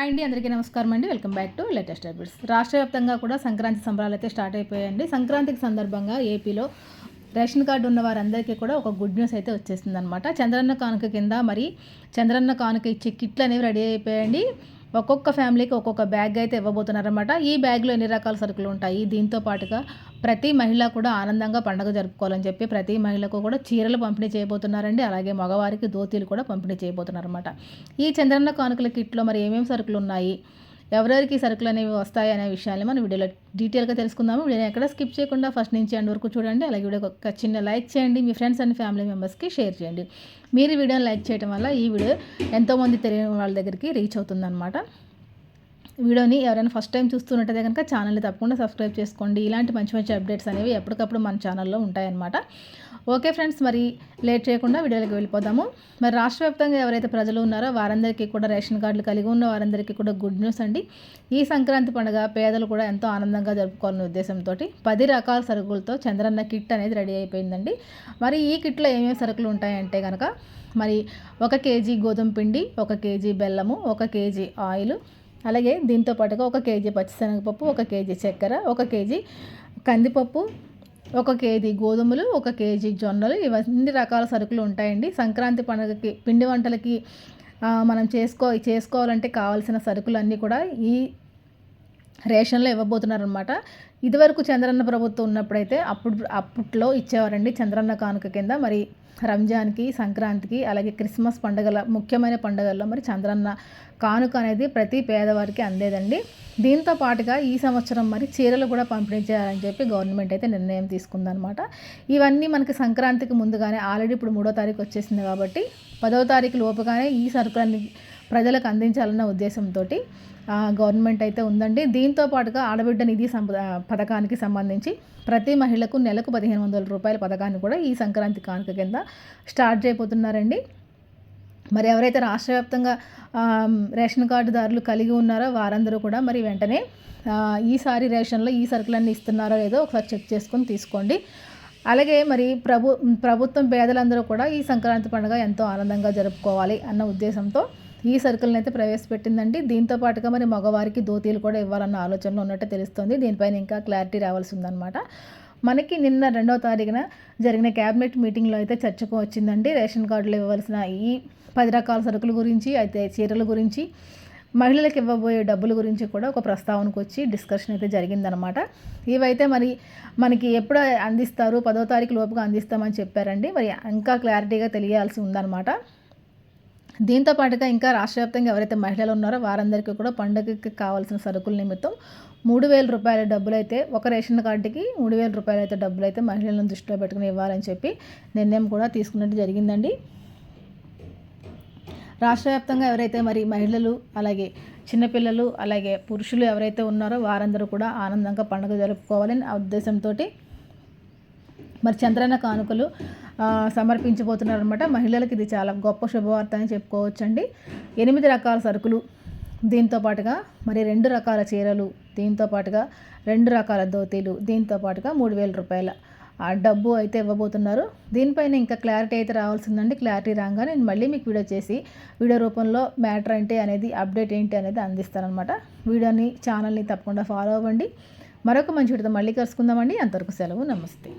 Hi అండి అందరికీ నమస్కారం అండి. Welcome back to latest updates రాష్ట్ర వ్యాప్తంగా కూడా సంక్రాంతి సంబరాలు అయితే స్టార్ట్ అయిపోయాయండి. సంక్రాంతికి సందర్భంగా ఏపీలో రేషన్ కార్డు ఉన్న వారందరికీ కూడా ఒక గుడ్ న్యూస్ అయితే వచ్చేసింది అనమాట చంద్రన్న కానుక కింద మరి చంద్రన్న కానుక ఇచ్చే కిట్లు అనేవి రెడీ అయిపోయాయండి. ఒక్కొక్క ఫ్యామిలీకి ఒక్కొక్క బ్యాగ్ అయితే ఇవ్వబోతున్నారన్నమాట. ఈ బ్యాగ్లో ఎన్ని రకాల సరుకులు ఉంటాయి? దీంతో పాటుగా ప్రతి మహిళ కూడా ఆనందంగా పండుగ జరుపుకోవాలని చెప్పి ప్రతి మహిళకు కూడా చీరలు పంపిణీ చేయబోతున్నారండి. అలాగే మగవారికి ధోతీలు కూడా పంపిణీ చేయబోతున్నారన్నమాట. ఈ చంద్రన్న కానుకల కిట్లో మరి ఏమేమి సరుకులు ఉన్నాయి? ఎవరెవరికి సరుకులు అనేవి వస్తాయి అనే విషయాన్ని మనం వీడియోలో డీటెయిల్గా తెలుసుకుందాము. వీడియోని ఎక్కడ స్కిప్ చేయకుండా ఫస్ట్ నుంచి అండ్ వరకు చూడండి. అలాగే వీడియో ఒక చిన్న లైక్ చేయండి. మీ ఫ్రెండ్స్ అండ్ ఫ్యామిలీ మెంబర్స్కి షేర్ చేయండి. మీరు వీడియోని లైక్ చేయడం వల్ల ఈ వీడియో ఎంతోమంది తెలియని వాళ్ళ దగ్గరికి రీచ్ అవుతుందన్నమాట. వీడియోని ఎవరైనా ఫస్ట్ టైం చూస్తున్నట్టయితే కనుక ఛానల్ని తప్పకుండా సబ్స్క్రైబ్ చేసుకోండి. ఇలాంటి మంచి మంచి అప్డేట్స్ అనేవి ఎప్పటికప్పుడు మన ఛానల్లో ఉంటాయన్నమాట. ఓకే ఫ్రెండ్స్ మరి లేట్ చేయకుండా వీడియోలోకి వెళ్ళిపోదాము. మరి రాష్ట్ర వ్యాప్తంగా ఎవరైతే ప్రజలు ఉన్నారో వారందరికీ కూడా రేషన్ కార్డులు కలిగి ఉన్న వారందరికీ కూడా గుడ్ న్యూస్ అండి. ఈ సంక్రాంతి పండుగ పేదలు కూడా ఎంతో ఆనందంగా జరుపుకోవాలనే ఉద్దేశంతో పది రకాల సరుకులతో చంద్రన్న కిట్ అనేది రెడీ అయిపోయిందండి. మరి ఈ కిట్లో ఏమేమి సరుకులు ఉంటాయంటే కనుక మరి ఒక కేజీ గోధుమ పిండి ఒక కేజీ బెల్లము ఒక కేజీ ఆయిల్ అలాగే దీంతో పాటుగా ఒక కేజీ పచ్చిశనగపప్పు ఒక కేజీ చక్కెర ఒక కేజీ కందిపప్పు ఒక కేజీ గోధుమలు ఒక కేజీ జొన్నలు. ఇవన్నీ రకాల సరుకులు ఉంటాయండి. సంక్రాంతి పండుగకి పిండి వంటలకి మనం చేసుకో చేసుకోవాలంటే కావాల్సిన సరుకులు అన్నీ కూడా ఈ రేషన్లో ఇవ్వబోతున్నారనమాట ఇదివరకు చంద్రన్న ప్రభుత్వం ఉన్నప్పుడైతే అప్పుడు అప్పట్లో ఇచ్చేవారండి చంద్రన్న కానుక కింద. మరి రంజాన్కి సంక్రాంతికి అలాగే క్రిస్మస్ పండుగల ముఖ్యమైన పండుగల్లో మరి చంద్రన్న కానుక అనేది ప్రతి పేదవారికి అందేదండి. దీంతో పాటుగా ఈ సంవత్సరం మరి చీరలు కూడా పంపిణీ చేయాలని చెప్పి గవర్నమెంట్ అయితే నిర్ణయం తీసుకుందనమాట ఇవన్నీ మనకి సంక్రాంతికి ముందుగానే ఆల్రెడీ ఇప్పుడు మూడో తారీఖు వచ్చేసింది కాబట్టి పదవ తారీఖు లోపుగానే ఈ సరుకులన్నీ ప్రజలకు అందించాలన్న ఉద్దేశంతో గవర్నమెంట్ అయితే ఉందండి. దీంతో పాటుగా ఆడబిడ్డ నిధి పథకానికి సంబంధించి ప్రతి మహిళకు నెలకు పదిహేను వందల రూపాయల పథకాన్ని కూడా ఈ సంక్రాంతి కానుక కింద స్టార్ట్ చేయబోతున్నారండి. మరి ఎవరైతే రాష్ట్ర వ్యాప్తంగా రేషన్ కార్డుదారులు కలిగి ఉన్నారో వారందరూ కూడా మరి వెంటనే ఈసారి రేషన్లో ఈ సరుకులన్నీ ఇస్తున్నారో లేదో ఒకసారి చెక్ చేసుకొని తీసుకోండి. అలాగే మరి ప్రభు ప్రభుత్వం పేదలందరూ కూడా ఈ సంక్రాంతి పండుగ ఎంతో ఆనందంగా జరుపుకోవాలి అన్న ఉద్దేశంతో ఈ సరుకులను అయితే ప్రవేశపెట్టిందండి. దీంతో పాటుగా మరి మగవారికి ధోతీలు కూడా ఇవ్వాలన్న ఆలోచనలో ఉన్నట్టు తెలుస్తుంది. దీనిపైన ఇంకా క్లారిటీ రావాల్సి ఉందన్నమాట. మనకి నిన్న రెండవ తారీఖున జరిగిన క్యాబినెట్ మీటింగ్లో అయితే చర్చకు వచ్చిందండి. రేషన్ కార్డులు ఇవ్వవలసిన ఈ పది రకాల సరుకుల గురించి అయితే చీరల గురించి మహిళలకు ఇవ్వబోయే డబ్బుల గురించి కూడా ఒక ప్రస్తావనకు వచ్చి డిస్కషన్ అయితే జరిగిందనమాట ఇవైతే మరి మనకి ఎప్పుడు అందిస్తారు పదో తారీఖు లోపుగా అందిస్తామని చెప్పారండి. మరి ఇంకా క్లారిటీగా తెలియాల్సి ఉందన్నమాట. దీంతో పాటుగా ఇంకా రాష్ట్ర వ్యాప్తంగా ఎవరైతే మహిళలు ఉన్నారో వారందరికీ కూడా పండుగకి కావాల్సిన సరుకుల నిమిత్తం మూడు వేల రూపాయల డబ్బులు అయితే ఒక రేషన్ కార్డుకి మూడు వేల రూపాయలు అయితే డబ్బులు అయితే మహిళలను దృష్టిలో పెట్టుకుని ఇవ్వాలని చెప్పి నిర్ణయం కూడా తీసుకున్నట్టు జరిగిందండి. రాష్ట్ర వ్యాప్తంగా ఎవరైతే మరి మహిళలు అలాగే చిన్నపిల్లలు అలాగే పురుషులు ఎవరైతే ఉన్నారో వారందరూ కూడా ఆనందంగా పండుగ జరుపుకోవాలని ఆ ఉద్దేశంతో మరి చంద్రన్న కానుకలు సమర్పించబోతున్నారనమాట మహిళలకు ఇది చాలా గొప్ప శుభవార్త అని చెప్పుకోవచ్చండి. ఎనిమిది రకాల సరుకులు దీంతో పాటుగా మరి రెండు రకాల చీరలు దీంతో పాటుగా రెండు రకాల దోతీలు దీంతో పాటుగా మూడు వేల రూపాయల ఆ డబ్బు అయితే ఇవ్వబోతున్నారు. దీనిపైన ఇంకా క్లారిటీ అయితే రావాల్సిందండి. క్లారిటీ రాగానే నేను మళ్ళీ మీకు వీడియో చేసి వీడియో రూపంలో మ్యాటర్ ఏంటి అనేది అప్డేట్ ఏంటి అనేది అందిస్తానమాట వీడియోని ఛానల్ని తప్పకుండా ఫాలో అవ్వండి. మరొక మంచి వీడితో మళ్ళీ కలుసుకుందామండి. అంతవరకు సెలవు నమస్తే.